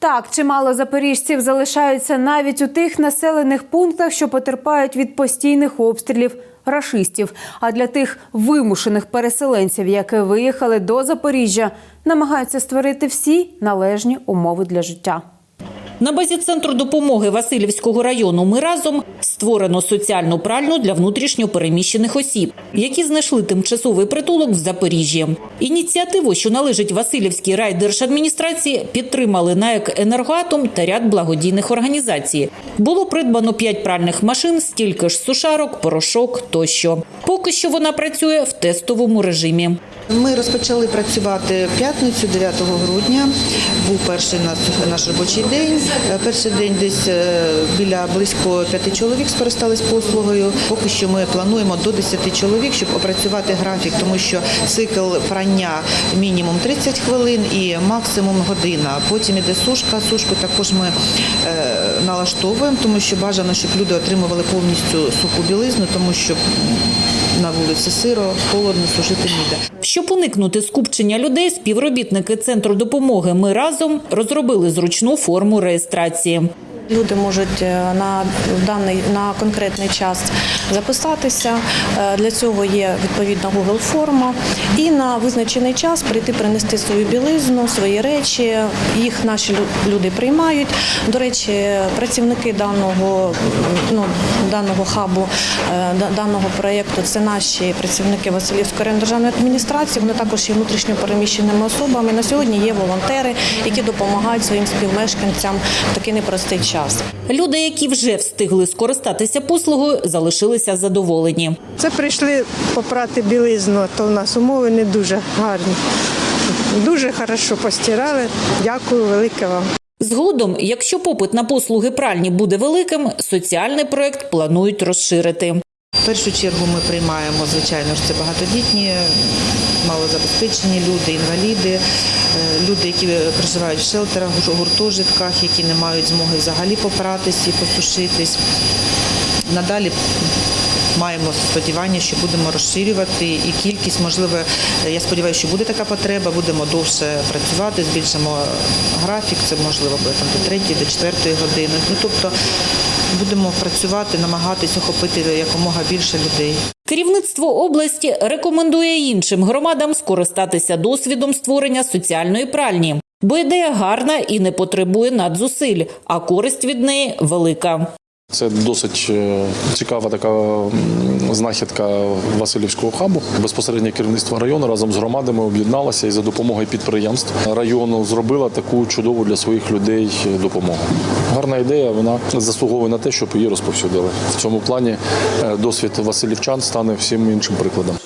Так, чимало запоріжців залишаються навіть у тих населених пунктах, що потерпають від постійних обстрілів рашистів. А для тих вимушених переселенців, які виїхали до Запоріжжя, намагаються створити всі належні умови для життя. На базі центру допомоги Васильівського району ми разом створено соціальну пральню для внутрішньо переміщених осіб, які знайшли тимчасовий притулок в Запоріжжі. Ініціативу, що належить Васильівській райдержадміністрації, підтримали НАЕК «Енергоатом» та ряд благодійних організацій. Було придбано п'ять пральних машин, стільки ж сушарок, порошок тощо. Поки що вона працює в тестовому режимі. Ми розпочали працювати п'ятницю, 9 грудня. Був перший наш, наш робочий день. Е, Перший день десь е, біля близько п'яти чоловік скористались послугою. Поки що ми плануємо до 10 чоловік, щоб опрацювати графік, тому що цикл прання мінімум 30 хвилин і максимум година. Потім іде сушка. Сушку також ми е, налаштовуємо, тому що бажано, щоб люди отримували повністю суху білизну, тому що на вулиці сиро, холодно, сушити ніде. Щоб уникнути скупчення людей, співробітники центру допомоги ми разом розробили зручну форму реєстрації. Люди можуть е, на даний на конкретний час записатися. Е, Для цього є відповідна Google форма, і на визначений час прийти принести свою білизну, свої речі. Їх наші люди приймають. До речі, працівники даного ну, даного хабу, е, даного проєкту це наші працівники Васильівської районної державної адміністрації. Вони також є внутрішньо переміщеними особами. На сьогодні є волонтери, які допомагають своїм співмешканцям в такий непростий час. Люди, які вже встигли скористатися послугою, залишилися задоволені. Це прийшли попрати білизну, то в нас умови не дуже гарні. Дуже хорошо постирали. Дякую велике вам. Згодом, якщо попит на послуги пральні буде великим, соціальний проект планують розширити. В першу чергу ми приймаємо, звичайно ж, це багатодітні, малозабезпечені люди, інваліди, е, люди, які проживають в шелтерах, гур- гуртожитках, які не мають змоги взагалі попратись і посушитись. Надалі маємо сподівання, що будемо розширювати і кількість, можливо, я сподіваюся, що буде така потреба, будемо довше працювати, збільшимо графік, це можливо буде там до 3 до 4 години. Ну тобто будемо працювати, намагатись охопити якомога більше людей. Керівництво області рекомендує іншим громадам скористатися досвідом створення соціальної пральні, бо ідея гарна і не потребує надзусиль, а користь від неї велика. Це досить е, цікава така знахідка Васильівського хабу. Безпосередньо керівництво району разом з громадами об'єдналося і за допомогою підприємств району зробила таку чудову для своїх людей допомогу. Гарна ідея, вона заслуговує на те, щоб її розповсюдили. В цьому плані е, досвід Васильівчан стане всім іншим прикладом.